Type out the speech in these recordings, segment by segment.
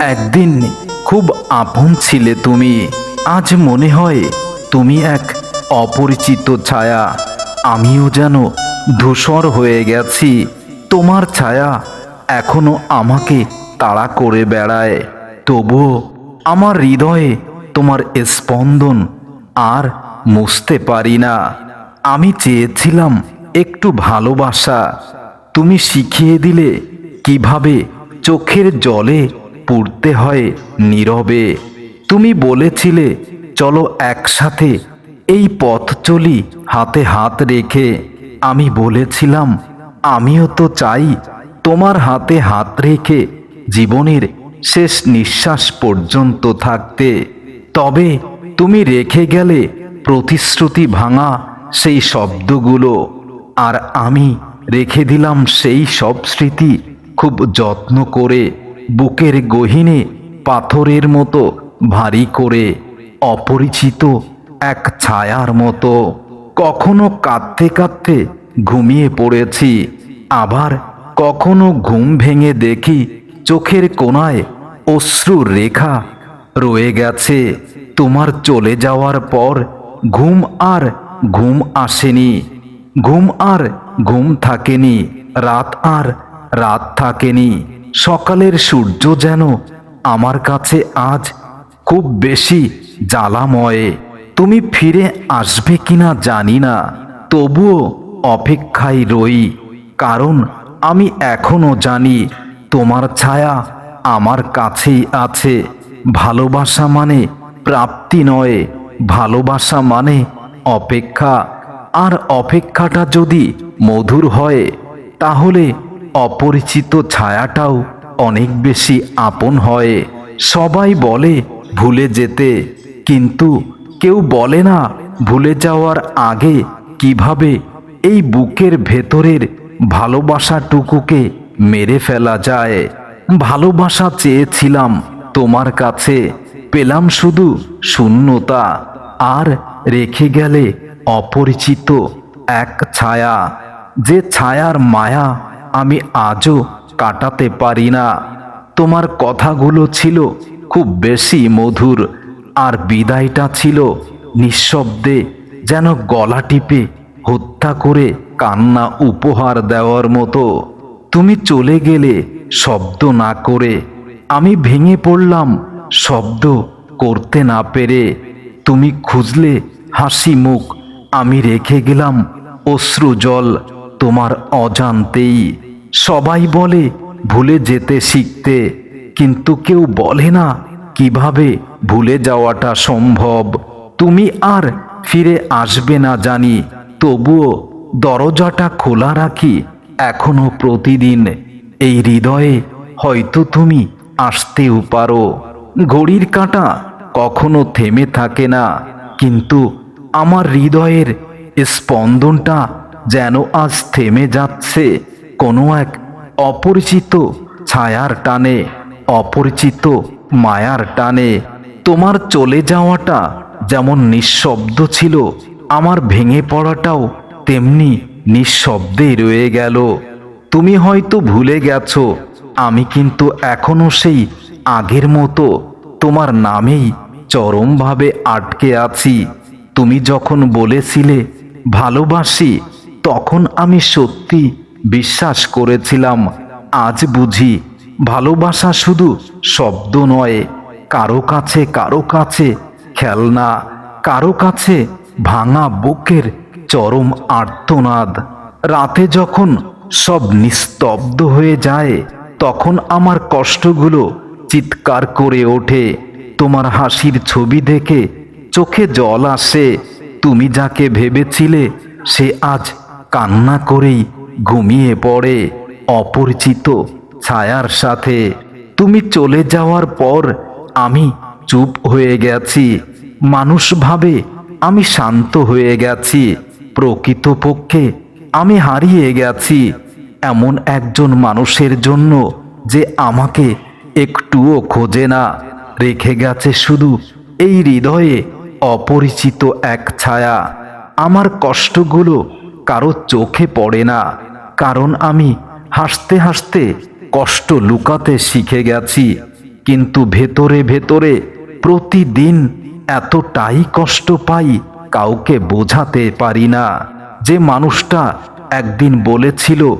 একদিন খুব আপন ছিলে তুমি। আজ মনে হয় তুমি এক অপরিচিত ছায়া। আমিও যেন ধূসর হয়ে গেছি। তোমার ছায়া এখনও আমাকে তাড়া করে বেড়ায়। তবুও আমার হৃদয়ে তোমার স্পন্দন আর মুছতে পারি না। আমি চেয়েছিলাম একটু ভালোবাসা। তুমি শিখিয়ে দিলে কীভাবে চোখের জলে পুড়তে হয় নীরবে। তুমি বলেছিলে, চলো একসাথে এই পথ চলি, হাতে হাত রেখে। আমি বলেছিলাম, আমিও তো চাই তোমার হাতে হাত রেখে জীবনের শেষ নিঃশ্বাস পর্যন্ত থাকতে। তবে তুমি রেখে গেলে প্রতিশ্রুতি ভাঙা সেই শব্দগুলো। আর আমি রেখে দিলাম সেই সব স্মৃতি খুব যত্ন করে। বুকের গহিনে পাথরের মতো ভারী করে অপরিচিত এক ছায়ার মতো। কখনো কাঁদতে কাঁদতে ঘুমিয়ে পড়েছি, আবার কখনো ঘুম ভেঙে দেখি চোখের কোনায় অশ্রুর রেখা রয়ে গেছে। তোমার চলে যাওয়ার পর ঘুম আর ঘুম আসেনি, ঘুম আর ঘুম থাকেনি, রাত আর রাত থাকেনি। সকালের সূর্য যেন আমার কাছে আজ খুব বেশি জ্বালাময়ে। তুমি ফিরে আসবে কিনা জানি না, তবুও অপেক্ষায় রই, কারণ আমি এখনও জানি তোমার ছায়া আমার কাছেই আছে। ভালোবাসা মানে প্রাপ্তি নয়, ভালোবাসা মানে অপেক্ষা। আর অপেক্ষাটা যদি মধুর হয়, তাহলে অপরিচিত ছায়াটাও অনেক বেশি আপন হয়। সবাই বলে, ভুলে যেতে। কিন্তু কেউ বলে না, ভুলে যাওয়ার আগে কীভাবে এই বুকের ভেতরের ভালোবাসাটুকুকে মেরে ফেলা যায়? ভালোবাসা চেয়েছিলাম তোমার কাছে, পেলাম শুধু শূন্যতা, আর রেখে গেলে অপরিচিত এক ছায়া। যে ছায়ার মায়া আমি আজও কাটাতে পারি না। তোমার কথাগুলো ছিল খুব বেশি মধুর, আর বিদায়টা ছিল নিঃশব্দে যেন গলা টিপে হত্যা করে কান্না উপহার দেওয়ার মতো। তুমি চলে গেলে শব্দ না করে আমি ভেঙে পড়লাম, শব্দ করতে না পেরে। তুমি খুঁজলে হাসি মুখ, আমি রেখে গেলাম অশ্রু জল তোমার অজান্তেই। সবাই বলে, ভুলে যেতে শিখতে। কিন্তু কেউ বলে না, কীভাবে ভুলে যাওয়াটা সম্ভব? তুমি আর ফিরে আসবে না জানি। তবুও দরজাটা খোলা রাখি এখনও প্রতিদিন। এই হৃদয়ে হয়তো তুমি আসতেও পারো। ঘড়ির কাঁটা কখনো থেমে থাকে না। কিন্তু আমার হৃদয়ের স্পন্দনটা যেন আজ থেমে যাচ্ছে কোনো এক অপরিচিত ছায়ার টানে, অপরিচিত মায়ার টানে। তোমার চলে যাওয়াটা যেমন নিঃশব্দ ছিল, আমার ভেঙে পড়াটাও তেমনি নিঃশব্দে রয়ে গেল। তুমি হয়তো ভুলে গেছো, আমি কিন্তু এখনও সেই আগের মতো তোমার নামেই চরমভাবে আটকে আছি। তুমি যখন বলেছিলে, ভালোবাসি তখন আমি সত্যি বিশ্বাস করেছিলাম। আজ বুঝি ভালোবাসা শুধু শব্দ নয়, কারও কাছে কারও কাছে খেলনা, কারও কাছে ভাঙা বুকের চরম আর্তনাদ। রাতে যখন সব নিস্তব্ধ হয়ে যায়, তখন আমার কষ্টগুলো চিৎকার করে ওঠে। তোমার হাসির ছবি দেখে চোখে জল আসে। তুমি যাকে ভেবেছিলে সে আজ কান্না করেই ঘুমিয়ে পড়ে। অপরিচিত ছায়ার সাথে। তুমি চলে যাওয়ার পর আমি চুপ হয়ে গেছি। মানুষ ভাবে আমি শান্ত হয়ে গেছি। প্রকৃতপক্ষে আমি হারিয়ে গেছি। এমন একজন মানুষের জন্য যে আমাকে একটুও খোঁজে না। রেখে গেছে শুধু এই হৃদয়ে অপরিচিত এক ছায়া। আমার কষ্টগুলো কারও চোখে পড়ে না। কারণ আমি হাসতে হাসতে কষ্ট লুকাতে শিখে গেছি। কিন্তু ভেতরে ভেতরে প্রতিদিন এতটাই কষ্ট পাই কাউকে বোঝাতে পারি না। যে মানুষটা একদিন বলেছিল,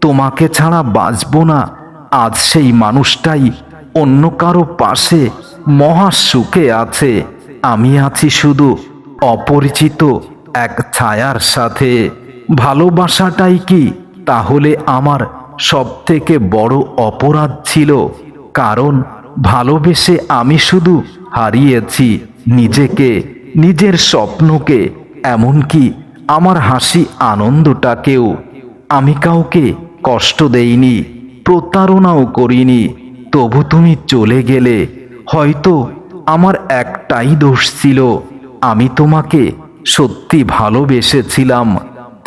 তোমাকে ছাড়া বাঁচব না। আজ সেই মানুষটাই অন্য কারও পাশে মহা সুখে আছে। আমি আছি শুধু অপরিচিত এক ছায়ার সাথে। ভালোবাসাটাই কি? তাহলে আমার সব থেকে বড় অপরাধ ছিল। কারণ ভালোবেসে আমি শুধু হারিয়েছি নিজেকে, নিজের স্বপ্নকে, এমনকি আমার হাসি আনন্দটাকেও। আমি কাউকে কষ্ট দেইনি, প্রতারণাও করিনি। তবু তুমি চলে গেলে হয়তো আমার একটাই দোষ ছিল। আমি তোমাকে সত্যি ভালোবেসেছিলাম।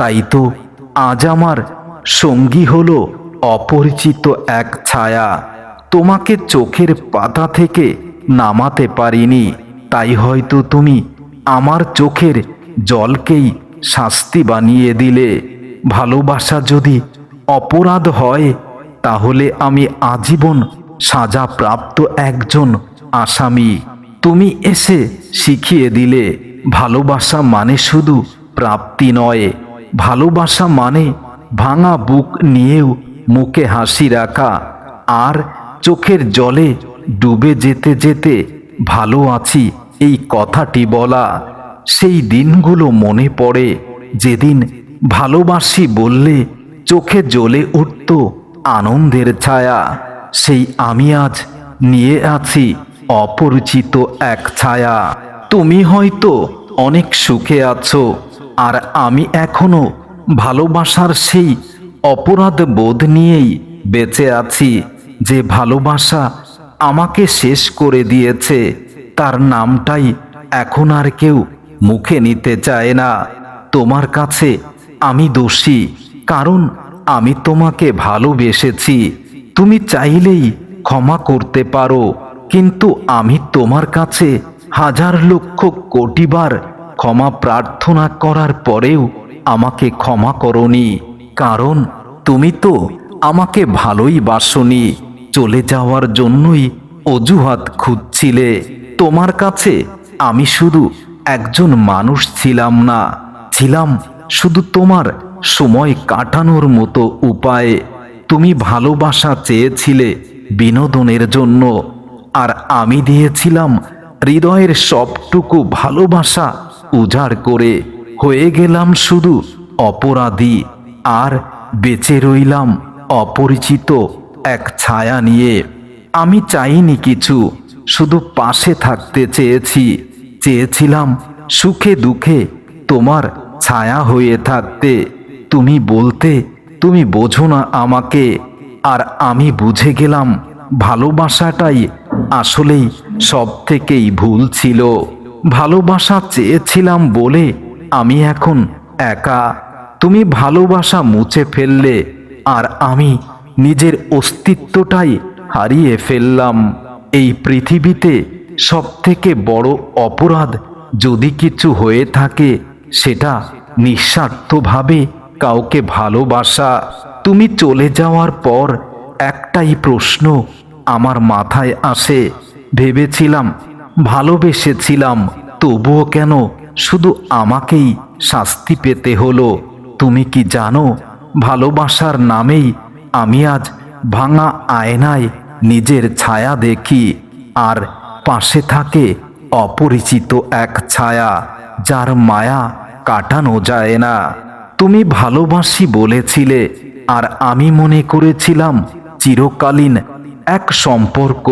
তাই তো আজ আমার সঙ্গী হলো অপরিচিত এক ছায়া। তোমাকে চোখের পাতা থেকে নামাতে পারিনি। তাই হয়তো তুমি আমার চোখের জলকেই শাস্তি বানিয়ে দিলে। ভালোবাসা যদি অপরাধ হয়, তাহলে আমি আজীবন সাজা প্রাপ্ত একজন আসামি। তুমি এসে শিখিয়ে দিলে, ভালোবাসা মানে শুধু প্রাপ্তি নয় ভালোবাসা মানে ভাঙা বুক নিয়েও মুখে হাসি রাখা। আর চোখের জলে ডুবে যেতে যেতে ভালো আছি, এই কথাটি বলা। সেই দিনগুলো মনে পড়ে, যেদিন ভালোবাসি বললে চোখে জ্বলে উঠত আনন্দের ছায়া। সেই আমি আজ নিয়ে আছি অপরিচিত এক ছায়া। তুমি হয়তো অনেক সুখে আছো আর আমি এখনও ভালোবাসার সেই অপরাধ বোধ নিয়েই বেঁচে আছি, যে ভালোবাসা আমাকে শেষ করে দিয়েছে, তার নামটাই এখন আর কেউ মুখে নিতে চায় না। তোমার কাছে আমি দোষী, কারণ আমি তোমাকে ভালোবেসেছি। তুমি চাইলেই ক্ষমা করতে পারো, কিন্তু আমি তোমার কাছে হাজার লক্ষ কোটিবার ক্ষমা প্রার্থনা করার পরেও আমাকে ক্ষমা করনি। কারণ তুমি তো আমাকে ভালোই বাসনি। চলে যাওয়ার জন্যই অজুহাত খুঁজছিলে। তোমার কাছে আমি শুধু একজন মানুষ ছিলাম না, ছিলাম শুধু তোমার সময় কাটানোর মতো উপায়ে। তুমি ভালোবাসা চেয়েছিলে বিনোদনের জন্য, আর আমি দিয়েছিলাম হৃদয়ের সবটুকু ভালোবাসা উজাড় করে হয়ে গেলাম শুধু অপরাধী। আর বেঁচে রইলাম অপরিচিত এক ছায়া নিয়ে। আমি চাইনি কিছু, শুধু পাশে থাকতে চেয়েছি। চেয়েছিলাম সুখে দুঃখে তোমার ছায়া হয়ে থাকতে। তুমি বলতে, তুমি বোঝো না আমাকে। আর আমি বুঝে গেলাম ভালোবাসাটাই আসলেই সব থেকেই ভুল ছিল। ভালোবাসা চেয়েছিলাম বলে আমি এখন একা। তুমি ভালোবাসা মুছে ফেললে আর আমি নিজের অস্তিত্বটাই হারিয়ে ফেললাম। এই পৃথিবীতে সব থেকে বড় অপরাধ যদি কিছু হয়ে থাকে, সেটা নিঃস্বার্থভাবে কাউকে ভালোবাসা। তুমি চলে যাওয়ার পর একটাই প্রশ্ন আমার মাথায় আসে। ভেবেছিলাম ভালোবেসেছিলাম, তবুও কেন শুধু আমাকেই শাস্তি পেতে হলো? তুমি কি জানো, ভালোবাসার নামেই আমি আজ ভাঙা আয়নায় নিজের ছায়া দেখি, আর পাশে থাকে অপরিচিত এক ছায়া, যার মায়া কাটানো যায় না। তুমি ভালোবাসি বলেছিলে, আর আমি মনে করেছিলাম চিরকালীন এক সম্পর্ক।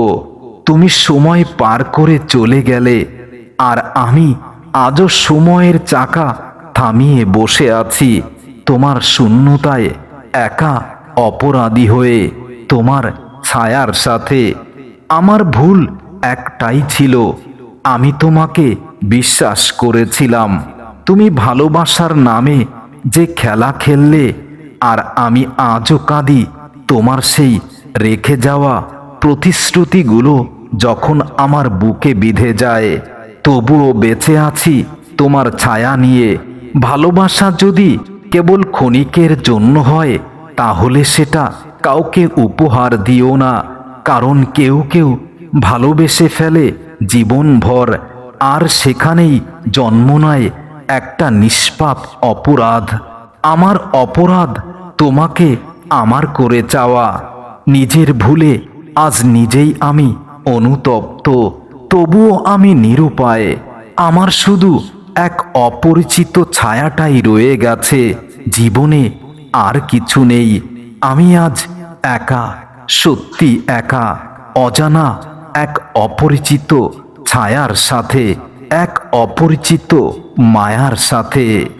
তুমি সময় পার করে চলে গেলে, আর আমি আজও সময়ের চাকা থামিয়ে বসে আছি। তোমার শূন্যতায় একা অপরাধী হয়ে, তোমার ছায়ার সাথে। আমার ভুল একটাই ছিল, আমি তোমাকে বিশ্বাস করেছিলাম। তুমি ভালোবাসার নামে যে খেলা খেললে, আর আমি আজও কাঁদি, তোমার সেই রেখে যাওয়া প্রতিশ্রুতিগুলো যখন আমার বুকে বিধে যায়, তবুও বেঁচে আছি তোমার ছায়া নিয়ে। ভালোবাসা যদি কেবল ক্ষণিকের জন্য হয়, তাহলে সেটা কাউকে উপহার দিও না, কারণ কেউ কেউ ভালোবেসে ফেলে জীবনভর, আর সেখানেই জন্ম নেয় একটা নিষ্পাপ অপরাধ। আমার অপরাধ তোমাকে আমার করে চাওয়া। নিজের ভুলে আজ নিজেই আমি অনুতপ্ত। তবুও আমি নিরুপায়। আমার শুধু এক অপরিচিত ছায়াটাই রয়ে গেছে। জীবনে আর কিছু নেই। আমি আজ একা, সত্যি একা, অজানা এক অপরিচিত ছায়ার সাথে, এক অপরিচিত মায়ার সাথে।